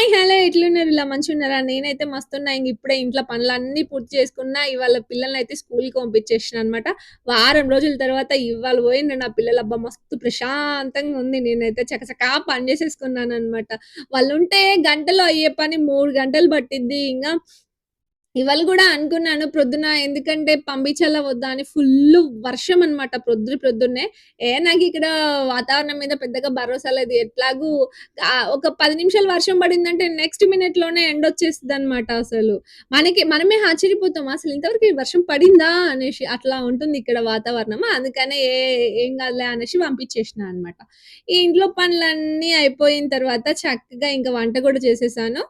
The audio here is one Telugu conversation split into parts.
హాయ్! హలో! ఎట్లున్నారు? ఇలా మంచిగున్నారా? నేనైతే మస్తున్నా. ఇంక ఇప్పుడే ఇంట్లో పనులన్నీ పూర్తి చేసుకున్నా. ఇవాళ పిల్లల్ని అయితే స్కూల్కి పంపించేసిన అనమాట. వారం రోజుల తర్వాత ఇవాళ పోయిండు నా పిల్లల అబ్బా! మస్తు ప్రశాంతంగా ఉంది. నేనైతే చకచకా పని చేసేసుకున్నాను అన్నమాట వాళ్ళు ఉంటే గంటలో అయ్యే పని మూడు గంటలు పట్టిద్ది. ఇంకా ఇవాళ కూడా అనుకున్నాను ప్రొద్దున ఎందుకంటే పంపించాలా వద్దా అని ఫుల్ వర్షం అనమాట ప్రొద్దున ప్రొద్దున్నే. ఏ నాకు ఇక్కడ వాతావరణం మీద పెద్దగా భరోసా లేదు. ఎట్లాగూ ఒక పది నిమిషాలు వర్షం పడిందంటే నెక్స్ట్ మినిట్లోనే ఎండ్ వచ్చేస్తుంది అనమాట అసలు. మనకి మనమే ఆశ్చర్యపోతాం. అసలు ఇంతవరకు ఈ వర్షం పడిందా అనేసి. అట్లా ఉంటుంది ఇక్కడ వాతావరణం. అందుకనే ఏ ఏం కాదులే అనేసి పంపించేసిన అనమాట. ఈ ఇంట్లో పనులన్నీ అయిపోయిన తర్వాత చక్కగా ఇంకా వంట కూడా చేసేసాను.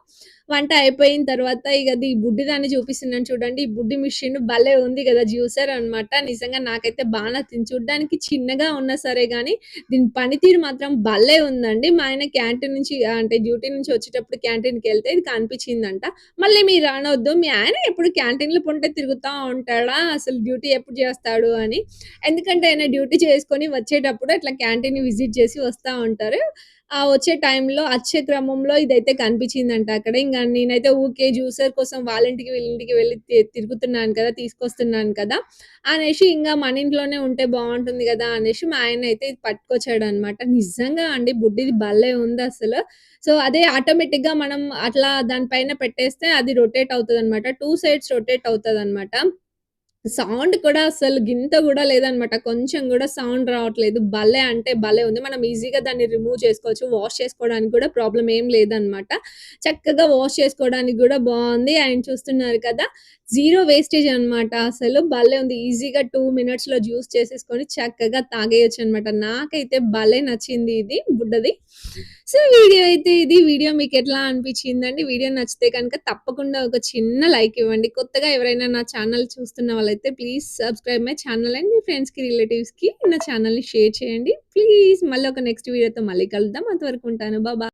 వంట అయిపోయిన తర్వాత ఇక ఇగ బుడ్డి దాన్ని చూపిస్తున్నాను చూడండి. ఈ బుడ్డి మిషన్ భలే ఉంది కదా జ్యూసర్ అనమాట. నిజంగా నాకైతే బాగా నచ్చింది. చూడడానికి చిన్నగా ఉన్నా సరే కానీ దీని పనితీరు మాత్రం భలే ఉందండి. మా ఆయన క్యాంటీన్ నుంచి అంటే డ్యూటీ నుంచి వచ్చేటప్పుడు క్యాంటీన్‌కెళ్తే ఇది కనిపించిందంట. మళ్ళీ మీరు రానొద్దు మీ ఆయన ఎప్పుడు క్యాంటీన్‌ల పొంటే తిరుగుతా ఉంటాడా? అసలు డ్యూటీ ఎప్పుడు చేస్తాడు అని. ఎందుకంటే ఆయన డ్యూటీ చేసుకొని వచ్చేటప్పుడు అట్లా క్యాంటీన్ విజిట్ చేసి వస్తా ఉంటారు. ఆ వచ్చే టైంలో అచ్చే క్రమంలో ఇదైతే కనిపించిందంట అక్కడ. ఇంకా నేనైతే ఊకే జ్యూసర్ కోసం వాళ్ళ ఇంటికి, వీళ్ళ ఇంటికి వెళ్ళి తిరుగుతున్నాను కదా! తీసుకొస్తున్నాను కదా! అనేసి ఇంకా మన ఇంట్లోనే ఉంటే బాగుంటుంది కదా అనేసి మా ఆయన అయితే ఇది పట్టుకొచ్చాడనమాట. నిజంగా అండి బుడ్డిది భలే ఉంది అసలు సో, అదే ఆటోమేటిక్‌గా మనం అట్లా దాని పైన పెట్టేస్తే అది రొటేట్ అవుతదన్నమాట టూ సైడ్స్ రొటేట్ అవుతదనమాట. సౌండ్ కూడా అసలు గింత కూడా లేదనమాట. కొంచెం కూడా సౌండ్ రావట్లేదు. భలే అంటే భలే ఉంది. మనం ఈజీగా దాన్ని రిమూవ్ చేసుకోవచ్చు. వాష్ చేసుకోవడానికి కూడా ప్రాబ్లం ఏం లేదనమాట. చక్కగా వాష్ చేసుకోవడానికి కూడా బాగుంది అండ్ చూస్తున్నారు కదా! జీరో వేస్టేజ్ అనమాట అసలు. భలే ఉంది. ఈజీగా 2 మినిట్స్‌లో జ్యూస్ చేసేసుకొని చక్కగా తాగేయొచ్చనమాట. నాకైతే భలే నచ్చింది ఇది బుడ్డది. సో, వీడియో అయితే ఇది. వీడియో మీకెట్లా అనిపించిందండి? వీడియో నచ్చితే గనుక తప్పకుండా ఒక చిన్న లైక్ ఇవ్వండి. కొత్తగా ఎవరైనా నా ఛానల్ చూస్తున్న వాళ్ళైతే please subscribe my channel and మీ ఫ్రెండ్స్‌కి, రిలేటివ్స్‌కి నా ఛానల్‌ని షేర్ చేయండి. ప్లీజ్ మళ్ళీ ఒక నెక్స్ట్ వీడియోతో మళ్ళీ కలుద్దాం. అంతవరకు ఉంటాను. బా బా